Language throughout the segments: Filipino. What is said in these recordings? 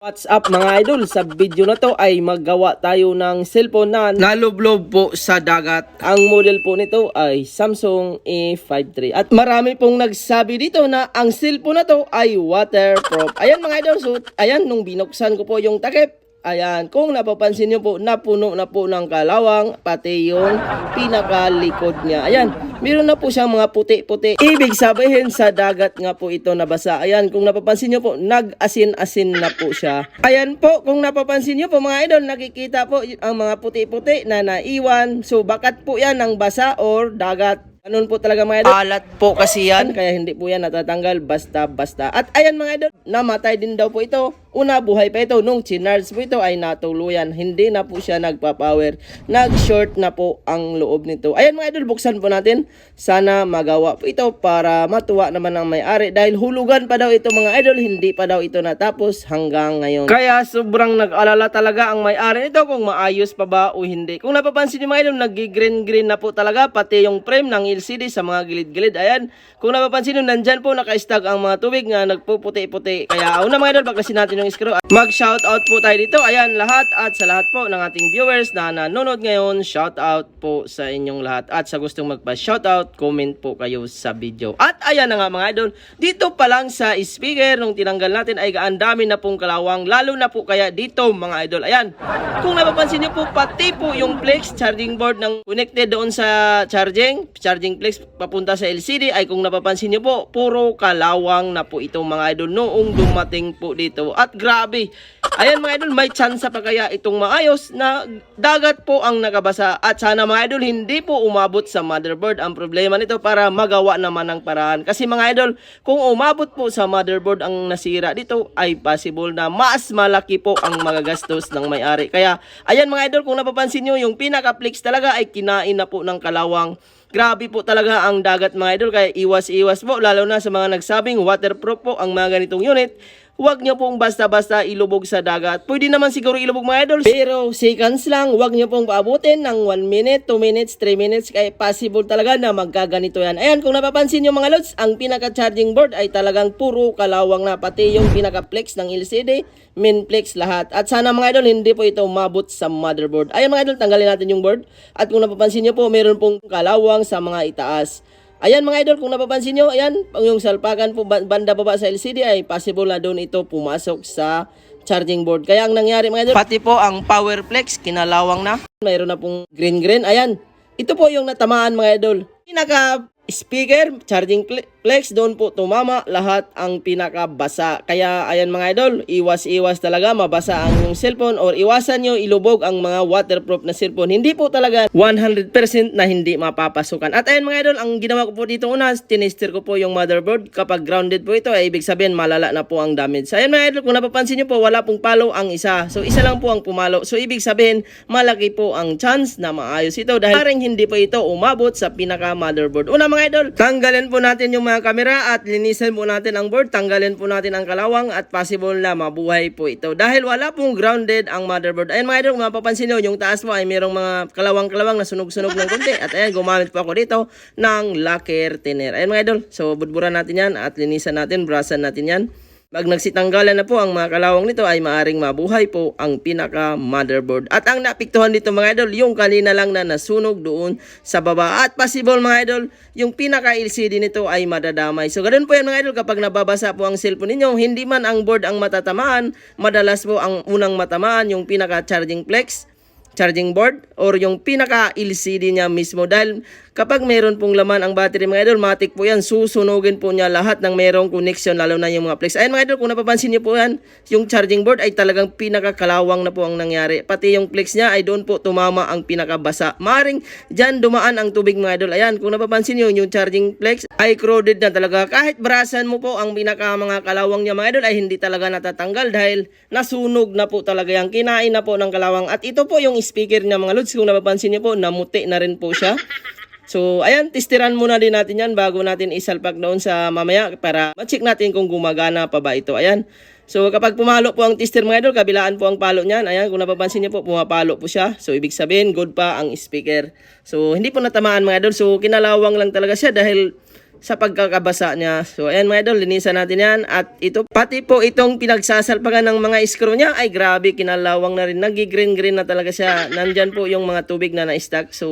What's up mga idol? Sa video na to ay maggawa tayo ng cellphone na nalublob po sa dagat. Ang model po nito ay Samsung A53. At marami pong nagsabi dito na ang cellphone na to ay waterproof. Ayan mga idol, so ayan nung binuksan ko po yung takip, Ayan, kung napapansin nyo po, napuno na po ng kalawang, pati yung pinakalikod niya. Ayan, meron na po siyang mga puti-puti. Ibig sabihin sa dagat nga po ito nabasa. Ayan, kung napapansin nyo po, nag-asin-asin na po siya. Ayan po, kung napapansin nyo po mga idol, nakikita po ang mga puti-puti na naiwan. So, bakat po yan ng basa or dagat. Ganun po talaga mga idol. Alat po kasi yan, kaya hindi po yan natatanggal basta-basta. At ayan mga idol, namatay din daw po ito. Una, buhay pa ito. Nung chinards po ito ay natuluyan. Hindi na po siya nagpa-power. Nag-short na po ang loob nito. Ayan mga idol, buksan po natin. Sana magawa po ito para matuwa naman ang may-ari. Dahil hulugan pa daw ito mga idol, hindi pa daw ito natapos hanggang ngayon. Kaya sobrang nag-alala talaga ang may-ari nito kung maayos pa ba o hindi. Kung napapansin niyo mga idol, nag-green-green na po talaga. Pati yung frame ng LCD sa mga gilid-gilid. Ayan, kung napapansin niyo, nandyan po naka-stag ang mga tubig nga nagpuputi-puti. Kaya una mga idol, pagkasin natin yung screw. Mag-shoutout po tayo dito. Ayan, lahat at sa lahat po ng ating viewers na nanonood ngayon, shoutout po sa inyong lahat. At sa gustong magpa-shoutout, comment po kayo sa video. At ayan na nga mga idol, dito pa lang sa speaker, nung tinanggal natin ay ang dami na pong kalawang, lalo na po kaya dito mga idol. Ayan, kung napapansin niyo po, pati po yung flex charging board ng connected doon sa charging, charging flex papunta sa LCD ay kung napapansin niyo po, puro kalawang na po itong mga idol noong dumating po dito. At grabe, ayan mga idol, may chance pa kaya itong maayos na dagat po ang nakabasa. At sana mga idol, hindi po umabot sa motherboard ang problema nito para magawa naman ng paraan. Kasi mga idol, kung umabot po sa motherboard ang nasira dito, ay possible na mas malaki po ang magagastos ng may-ari. Kaya, ayan mga idol, kung napapansin nyo, yung pinaka-flex talaga ay kinain na po ng kalawang. Grabe po talaga ang dagat mga idol, kaya iwas-iwas po, lalo na sa mga nagsabing waterproof po ang mga ganitong unit. Huwag nyo pong basta-basta ilubog sa dagat. Pwede naman siguro ilubog mga idol. Pero seconds lang, huwag nyo pong paabutin ng 1 minute, 2 minutes, 3 minutes. Kaya possible talaga na magkaganito yan. Ayan, kung napapansin nyo mga lods, ang pinaka-charging board ay talagang puro kalawang na. Pati yung pinaka-flex ng LCD, main flex lahat. At sana mga idol, hindi po ito umabot sa motherboard. Ayan mga idol, tanggalin natin yung board. At kung napapansin nyo po, meron pong kalawang sa mga itaas. Ayan mga idol, kung napapansin nyo, ayan, yung salpakan po ba- banda baba sa LCD ay possible na doon ito pumasok sa charging board. Kaya ang nangyari mga idol, pati po ang power flex, kinalawang na. Mayroon na pong green green. Ayan, ito po yung natamaan mga idol. Pinaka speaker, charging flex, doon po tumama lahat ang pinakabasa. Kaya ayan mga idol, iwas-iwas talaga mabasa ang yung cellphone or iwasan nyo ilubog ang mga waterproof na cellphone. Hindi po talaga 100% na hindi mapapasukan. At ayan mga idol, ang ginawa ko po dito una, tinester ko po yung motherboard. Kapag grounded po ito, ay ibig sabihin malala na po ang damage. Ayan mga idol, kung napapansin nyo po, wala pong palo ang isa. So isa lang po ang pumalo. So ibig sabihin, malaki po ang chance na maayos ito dahil parang hindi po ito umabot sa pinaka motherboard. Una mga idol, tanggalin po natin yung mga kamera at linisan po natin ang board, tanggalin po natin ang kalawang at possible na mabuhay po ito. Dahil wala pong grounded ang motherboard. Ayan mga idol, mapapansin nyo, yung taas mo ay mayroong mga kalawang-kalawang na sunog-sunog ng konti. At ayan, gumamit po ako dito ng lacquer thinner. Ayan mga idol, so budburan natin yan at linisan natin, brasan natin yan. Pag nagsitanggalan na po ang mga kalawang nito ay maaring mabuhay po ang pinaka motherboard. At ang napiktuhan dito mga idol, yung kanina lang na nasunog doon sa baba. At possible mga idol, yung pinaka LCD nito ay madadamay. So ganun po yan mga idol, kapag nababasa po ang cellphone ninyo, hindi man ang board ang matatamaan, madalas po ang unang matamaan yung pinaka charging flex charging board or yung pinaka LCD niya mismo dahil kapag meron pong laman ang battery mga idol matik po yan. Susunugin po niya lahat ng merong connection lalo na yung mga flex. Ayun mga idol kung napapansin niyo po yan yung charging board ay talagang pinakakalawang na po ang nangyari. Pati yung flex niya ay doon po tumama ang pinakabasa. Maring dyan dumaan ang tubig mga idol. Ayan kung napapansin niyo yung charging flex ay crowded na talaga. Kahit brasan mo po ang pinaka mga kalawang niya mga idol ay hindi talaga natatanggal dahil nasunog na po talaga yan. Kinain na po ng kalawang. At ito po yung speaker niya mga lods kung napapansin niyo po namuti na rin po siya So, ayan, testiran muna din natin yan bago natin isalpak doon sa mamaya para ma-check natin kung gumagana pa ba ito. Ayan. So, kapag pumalo po ang tester mga idol, kabilaan po ang palo niyan. Ayan, kung napapansin niyo po, pumapalo po siya. So, ibig sabihin, good pa ang speaker. So, hindi po natamaan mga idol. So, kinalawang lang talaga siya dahil sa pagkakabasa niya. So ayan mga idol, linisan natin yan. At ito, pati po itong pinagsasalpakan ng mga screw niya, ay grabe, kinalawang na rin. Nagi-green-green na talaga siya. Nandyan po yung mga tubig na na-stack. So,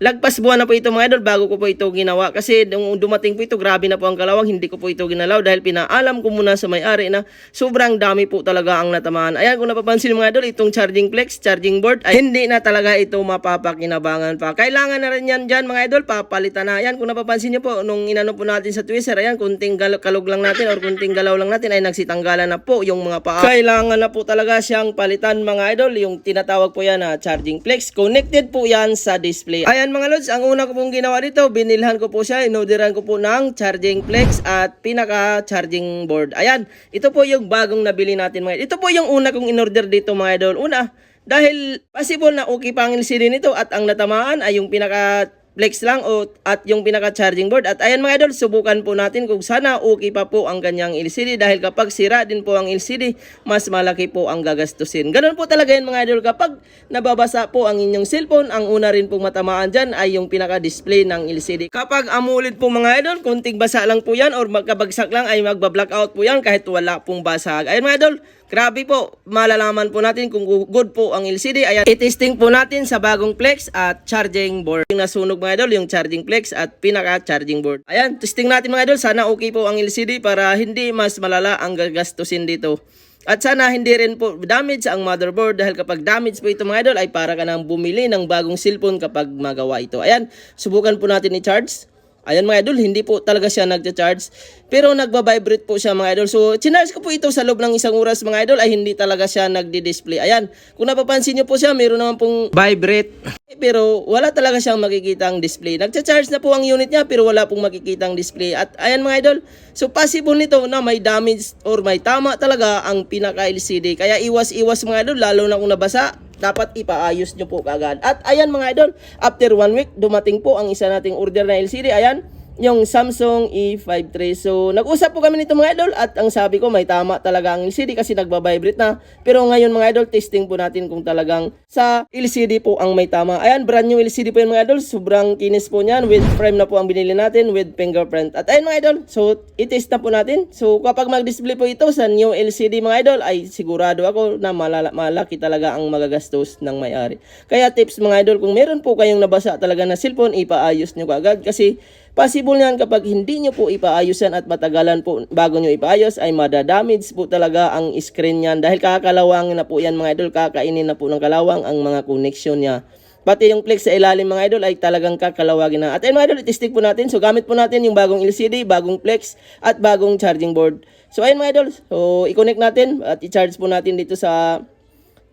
lagpas buwan na po ito mga idol bago ko po ito ginawa. Kasi nung dumating po ito, grabe na po ang kalawang. Hindi ko po ito ginalaw dahil pinaalam ko muna sa may-ari na sobrang dami po talaga ang natamaan. Ayan, kung napapansin mga idol, itong charging flex, charging board, ay hindi na talaga ito mapapakinabangan pa. Kailangan na rin yan dyan mga idol, papalitan na. Ayan, kung napapansin nyo po, nung inano po natin sa twister, ayan, kunting gal- kalog lang natin or kunting galaw lang natin ay nagsitanggalan na po yung mga paa. Kailangan na po talaga siyang palitan mga idol, yung tinatawag po yan na charging flex. Connected po yan sa display. Ayan mga lods, ang una ko pong ginawa dito, binilhan ko po siya, inudiran ko po ng charging flex at pinaka charging board. Ayan, ito po yung bagong nabili natin mga idol. Ito po yung una kong inorder dito mga idol. Una, dahil possible na okay pa ang LCD nito at ang natamaan ay yung pinaka flex lang o at yung pinaka charging board. At ayan mga idol subukan po natin kung sana okay pa po ang kanyang LCD dahil kapag sira din po ang LCD mas malaki po ang gagastusin. Ganun po talaga yan mga idol. Kapag nababasa po ang inyong cellphone ang una rin pong matamaan dyan ay yung pinaka display ng LCD kapag amulit po mga idol kunting basa lang po yan or magkabagsak lang ay magba-blackout po yan kahit wala pong basag. Ayan mga idol Grabe po, malalaman po natin kung good po ang LCD. Ayan, i-testing po natin sa bagong flex at charging board. Yung nasunog mga idol, yung charging flex at pinaka-charging board. Ayan, testing natin mga idol. Sana okay po ang LCD para hindi mas malala ang gagastusin dito. At sana hindi rin po damage ang motherboard dahil kapag damage po ito mga idol ay para ka nang bumili ng bagong cellphone kapag magawa ito. Ayan, subukan po natin i-charge. Ayan mga idol, hindi po talaga siya nagcha-charge. Pero nagba-vibrate po siya mga idol. So, chinarge ko po ito sa loob ng isang oras mga idol ay hindi talaga siya nagdi-display. Ayan, kung napapansin nyo po siya, mayroon naman pong vibrate. Pero wala talaga siyang makikitang display. Nagcha-charge na po ang unit niya pero wala pong makikitang display. At ayan mga idol, so possible nito na may damage or may tama talaga ang pinaka-LCD. Kaya iwas-iwas mga idol, lalo na kung nabasa, dapat ipaayos nyo po kagad. At ayan mga idol, after one week, dumating po ang isa nating order na LCD. Ayan, yung Samsung E5 III. So, nag-usap po kami nito mga idol at ang sabi ko may tama talaga ang LCD kasi nagbabibrate na. Pero ngayon mga idol, testing po natin kung talagang sa LCD po ang may tama. Ayan, brand new LCD po yun mga idol. Sobrang kinis po niyan. With frame na po ang binili natin with fingerprint. At ayan mga idol, so itest na po natin. So, kapag mag-display po ito sa new LCD mga idol, ay sigurado ako na malala, malaki talaga ang magagastos ng may-ari. Kaya tips mga idol, kung meron po kayong nabasa talaga na cellphone, ipaayos nyo kaagad kasi Possible yan kapag hindi nyo po ipaayusan at matagalan po bago nyo ipaayos ay madadamage po talaga ang screen yan dahil kakalawangin na po yan mga idol, kakainin na po ng kalawang ang mga connection niya. Pati yung flex sa ilalim mga idol ay talagang kakalawagin na. At ayun mga idol, itistik po natin. So gamit po natin yung bagong LCD, bagong flex at bagong charging board. So ayun mga idol, so i-connect natin at i-charge po natin dito sa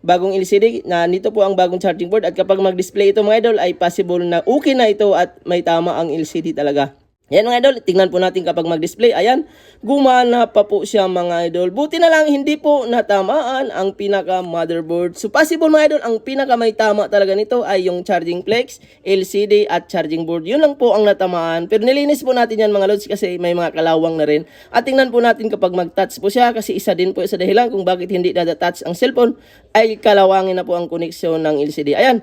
bagong LCD na nito po ang bagong charging board at kapag mag-display ito mga idol ay possible na okay na ito at may tama ang LCD talaga. Yan mga idol, tingnan po natin kapag mag-display. Ayan, gumana pa po siya mga idol. Buti na lang hindi po natamaan ang pinaka motherboard. So possible mga idol, ang pinaka may tama talaga nito ay yung charging flex, LCD at charging board. Yun lang po ang natamaan. Pero nilinis po natin yan mga lods kasi may mga kalawang na rin. At tingnan po natin kapag mag-touch po siya kasi isa din po sa dahilan kung bakit hindi na-touch ang cellphone ay kalawangin na po ang koneksyon ng LCD. Ayan,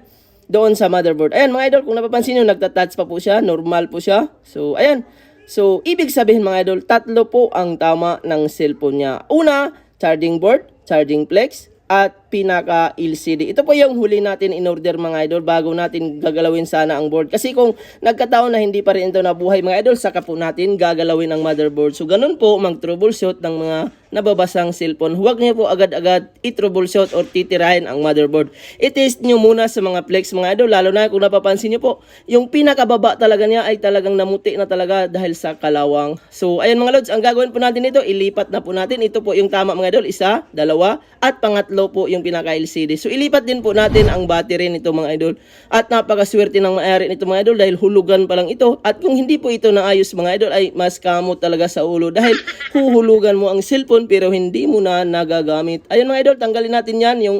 doon sa motherboard. Ayan mga idol, kung napapansin nyo, nagtatouch pa po siya, normal po siya. So, ayan. So, ibig sabihin mga idol, tatlo po ang tama ng cellphone niya. Una, charging board, charging flex, at pinaka LCD. Ito po yung huli natin in order mga idol bago natin gagalawin sana ang board. Kasi kung nagkataon na hindi pa rin ito nabuhay mga idol, saka po natin gagalawin ang motherboard. So ganun po mag-troubleshoot ng mga nababasang cellphone. Huwag niyo po agad-agad i-troubleshoot or titirahin ang motherboard. I-test niyo muna sa mga flex mga idol, lalo na kung napapansin niyo po, yung pinakababa talaga niya ay talagang namuti na talaga dahil sa kalawang. So ayan mga lods, ang gagawin po natin ito, ilipat na po natin. Ito po yung tama mga idol, isa, dalawa, at pangatlo po yung pinaka-LCD. So ilipat din po natin ang battery nito mga idol. At napakaswerte ng may-ari nito mga idol dahil hulugan pa lang ito. At kung hindi po ito naayos mga idol ay mas kamot talaga sa ulo dahil huhulugan mo ang cellphone pero hindi mo na nagagamit. Ayun mga idol, tanggalin natin yan yung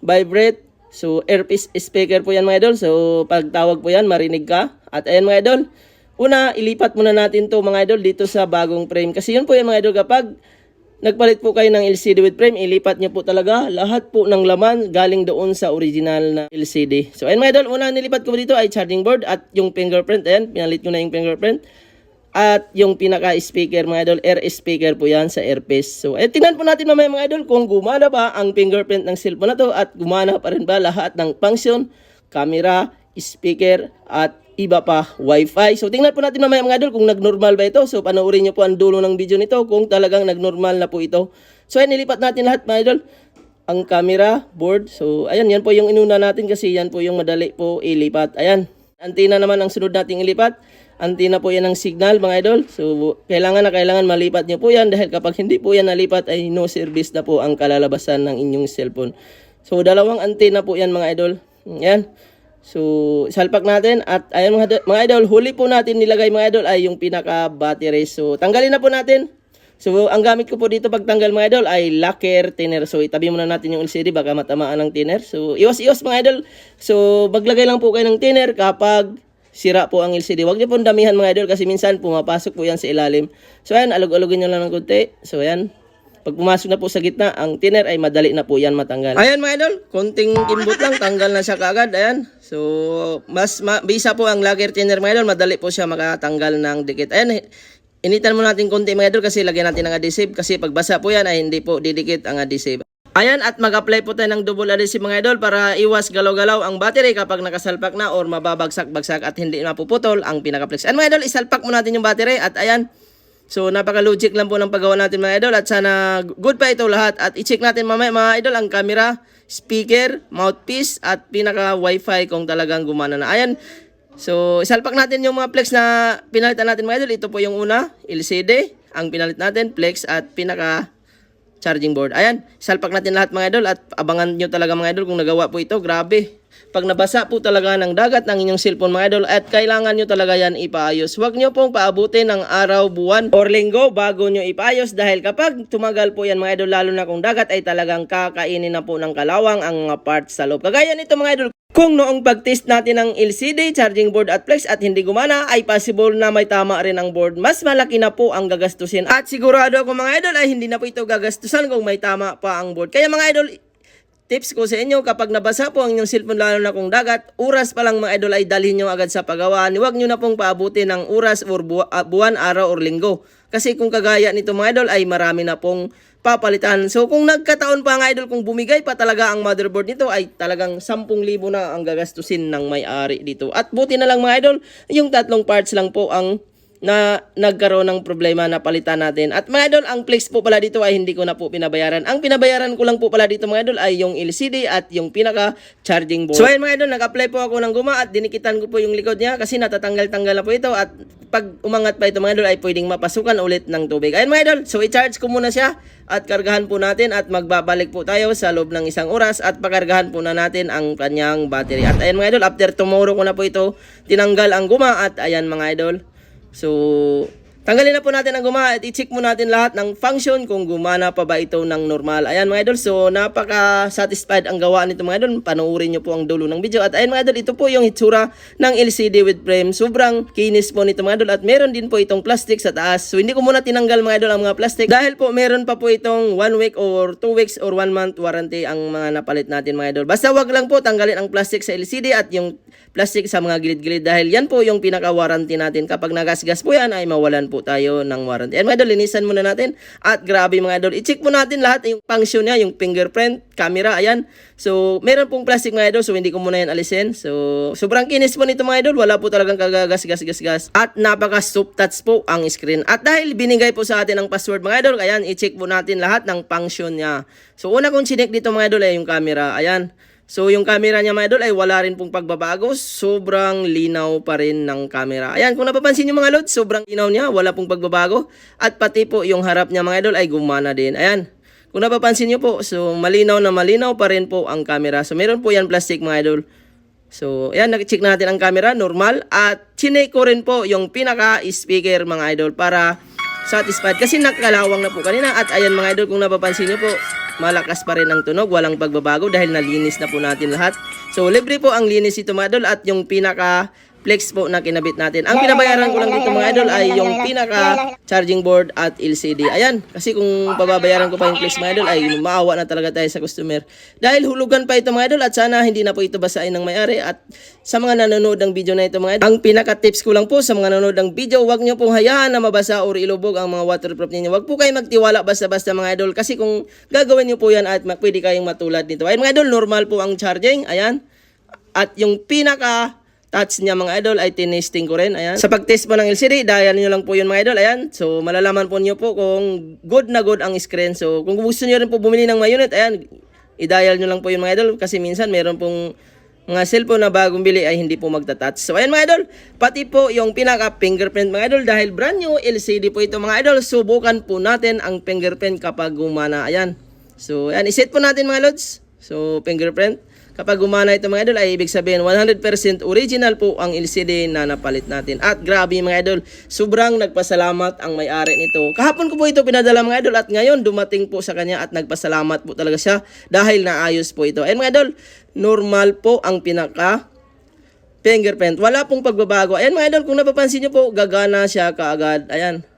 vibrate. So earpiece speaker po yan mga idol. So pag tawag po yan marinig ka. At ayan mga idol, una ilipat muna natin to mga idol dito sa bagong frame. Kasi yun po yan mga idol kapag Nagpalit po kayo ng LCD with frame, ilipat niyo po talaga lahat po ng laman galing doon sa original na LCD. So ayun mga idol, una nilipat ko dito ay charging board at yung fingerprint. Ayan, pinalit ko na yung fingerprint. At yung pinaka-speaker mga idol, air speaker po yan sa earpiece. So, eh, tingnan po natin mamaya mga idol kung gumana ba ang fingerprint ng cellphone na to at gumana pa rin ba lahat ng function, camera, speaker, at iba pa, wifi. So, tingnan po natin mamaya mga idol kung nag-normal ba ito. So, panoorin nyo po ang dulo ng video nito kung talagang nag-normal na po ito. So, ayan, nilipat natin lahat mga idol ang camera board. So, ayan, yan po yung inuna natin kasi yan po yung madali po ilipat. Ayan, antina naman ang sunod nating ilipat. Antina po yan ng signal mga idol. So, kailangan na kailangan malipat nyo po yan dahil kapag hindi po yan nalipat ay no service na po ang kalalabasan ng inyong cellphone. So, dalawang antina po yan mga idol. Yan. So, salpak natin at ayan mga, mga idol, huli po natin nilagay mga idol ay yung pinaka battery. So, tanggalin na po natin. So, ang gamit ko po dito pagtanggal mga idol ay lacquer thinner. So, itabi muna natin yung LCD baka matamaan ng thinner. So, iwas-iwas mga idol. So, maglagay lang po kayo ng thinner kapag sira po ang LCD. Huwag niyo pong damihan mga idol kasi minsan pumapasok po yan sa ilalim. So, ayan, alog-alogin nyo lang ng konti. So, ayan. Pag pumasok na po sa gitna, ang thinner ay madali na po yan matanggal. Ayan mga idol, konting kimbot lang, tanggal na siya kaagad. Ayan. So, mas ma- bisa po ang lacquer thinner mga idol, madali po siya makatanggal ng dikit. Ayan, initan mo natin konti mga idol kasi lagyan natin ng adhesive kasi pag basa po yan ay hindi po didikit ang adhesive. Ayan, at mag-apply po tayo ng double adhesive mga idol para iwas galaw-galaw ang battery kapag nakasalpak na or mababagsak-bagsak at hindi mapuputol ang pinaka-flex. Ayan mga idol, isalpak mo natin yung battery at ayan, So napaka-logic lang po ng paggawa natin mga idol at sana good pa ito lahat at i-check natin mamaya mga idol ang camera, speaker, mouthpiece at pinaka wifi kung talagang gumana na. Ayan, so isalpak natin yung mga flex na pinalitan natin mga idol. Ito po yung una, LCD, ang pinalit natin, flex at pinaka charging board. Ayan, salpak natin lahat mga idol at abangan nyo talaga mga idol kung nagawa po ito. Grabe. Pag nabasa po talaga ng dagat ng inyong cellphone mga idol at kailangan nyo talaga yan ipaayos. Huwag nyo pong paabutin ng araw, buwan or linggo bago nyo ipaayos dahil kapag tumagal po yan mga idol lalo na kung dagat ay talagang kakainin na po ng kalawang ang mga parts sa loob. Kagaya nito mga idol, kung noong pag-test natin ng LCD, charging board at flex at hindi gumana, ay possible na may tama rin ang board. Mas malaki na po ang gagastusin. At sigurado ako mga idol ay hindi na po ito gagastusan kung may tama pa ang board. Kaya mga idol, tips ko sa inyo, kapag nabasa po ang inyong cellphone lalo na kung dagat, oras pa lang mga idol ay dalhin nyo agad sa paggawa. Huwag nyo na pong paabutin ng oras or bu- ah, buwan, araw or linggo. Kasi kung kagaya nito mga idol ay marami na pong papalitan. So kung nagkataon pa nga idol, kung bumigay pa talaga ang motherboard nito ay talagang 10,000 na ang gagastusin ng may-ari dito. At buti na lang mga idol, yung tatlong parts lang po ang na nagkaroon ng problema na palitan natin. At mga idol, ang flex po pala dito ay hindi ko na po pinabayaran. Ang pinabayaran ko lang po pala dito mga idol ay yung LCD at yung pinaka charging board. So ayun mga idol, nag-apply po ako ng guma at dinikitan ko po yung likod niya kasi natatanggal-tanggal na po ito at pag umangat pa ito mga idol ay pwedeng mapasukan ulit ng tubig. Ayun mga idol, so i-charge ko muna siya at kargahan po natin at magbabalik po tayo sa loob ng isang oras at pakargahan po na natin ang kanyang battery. At ayan mga idol, after tomorrow ko na po ito tinanggal ang guma at ayan mga idol. So, tanggalin na po natin ang guma at i-check mo natin lahat ng function kung gumana pa ba ito ng normal. Ayan mga idol, so napaka-satisfied ang gawa nito mga idol. Panoorin nyo po ang dulo ng video. At ayan mga idol, ito po yung hitsura ng LCD with frame. Sobrang kinis po nito mga idol at meron din po itong plastic sa taas. So, hindi ko muna tinanggal mga idol ang mga plastic dahil po meron pa po itong 1 week or 2 weeks or 1 month warranty ang mga napalit natin mga idol. Basta wag lang po tanggalin ang plastic sa LCD at yung plastic sa mga gilid-gilid dahil yan po yung pinaka-warranty natin. Kapag nagasgas po yan ay mawalan po tayo ng warranty. And mga idol, linisan muna natin. At grabe mga idol, i-check po natin lahat yung function niya, yung fingerprint, camera, ayan. So, meron pong plastic mga idol, so hindi ko muna yan alisin. So, sobrang kinis po nito mga idol, wala po talagang kagagas-gas-gas-gas. At napaka-soft touch po ang screen. At dahil binigay po sa atin ang password mga idol, ayan, i-check po natin lahat ng function niya. So, una kong chinek dito mga idol ay yung camera, ayan. So, yung camera niya mga idol ay wala rin pong pagbabago. Sobrang linaw pa rin ng camera. Ayan, kung napapansin nyo mga lods, sobrang linaw niya, wala pong pagbabago. At pati po yung harap niya mga idol ay gumana din. Ayan, kung napapansin nyo po, so malinaw na malinaw pa rin po ang camera. So, meron po yan plastic mga idol. So, ayan, nag-check natin ang camera, normal. At chinek ko rin po yung pinaka-speaker mga idol para satisfied. Kasi nakalawang na po kanina. At ayan mga idol, kung napapansin nyo po, malakas pa rin ang tunog, walang pagbabago dahil nalinis na po natin lahat. So, libre po ang linis ito mga idol at yung pinaka flex po na kinabit natin. Ang pinabayaran ko lang dito mga idol ay yung pinaka charging board at LCD. Ayan, kasi kung pababayaran ko pa yung flex mga idol ay maawa na talaga tayo sa customer. Dahil hulugan pa ito mga idol at sana hindi na po ito basahin ng may-ari at sa mga nanonood ng video na ito mga idol, ang pinaka tips ko lang po sa mga nanonood ng video, wag niyo pong hayaan na mabasa or ilubog ang mga waterproof ninyo. Wag po kayo magtiwala basta-basta mga idol kasi kung gagawin niyo po yan at pwede kayong matulad nito. Ayun mga idol, normal po ang charging. Ayan. At yung pinaka touch niya mga idol ay tinesting ko rin. Ayan. Sa pag-test po ng LCD, dial nyo lang po yun mga idol. Ayan. So malalaman po niyo po kung good na good ang screen. So kung gusto niyo rin po bumili ng may unit, ayan, i-dial nyo lang po yun mga idol. Kasi minsan meron pong mga cellphone na bagong bili ay hindi po magta-touch. So ayan mga idol, pati po yung pinaka fingerprint mga idol dahil brand new LCD po ito mga idol. Subukan po natin ang fingerprint kapag gumana. Ayan. So ayan, iset po natin mga lods. So fingerprint. Kapag gumana ito mga idol ay ibig sabihin 100% original po ang LCD na napalit natin. At grabe mga idol, sobrang nagpasalamat ang may-ari nito. Kahapon ko po ito pinadala mga idol at ngayon dumating po sa kanya at nagpasalamat po talaga siya dahil naayos po ito. Ayun mga idol, normal po ang pinaka fingerprint. Wala pong pagbabago. Ayan mga idol, kung napapansin nyo po, gagana siya kaagad. Ayan.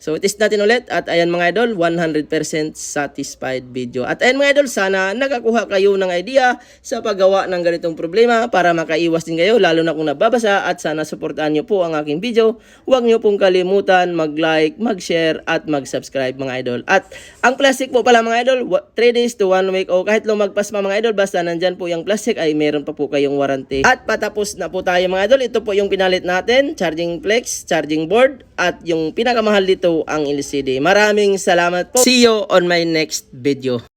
So, test natin ulit. At ayan mga idol, 100% satisfied video. At ayan mga idol, sana nakakuha kayo ng idea sa paggawa ng ganitong problema para makaiwas din kayo, lalo na kung nababasa. At sana suportahan nyo po ang aking video. Huwag nyo pong kalimutan mag-like, mag-share, at mag-subscribe mga idol. At ang plastic po pala mga idol, 3 days to 1 week o kahit lumagpas pa mga idol, basta nandyan po yung plastic ay meron pa po kayong warranty. At patapos na po tayo mga idol, ito po yung pinalit natin, charging flex, charging board, at yung pinakamahal dito ang LCD. Maraming salamat po. See you on my next video.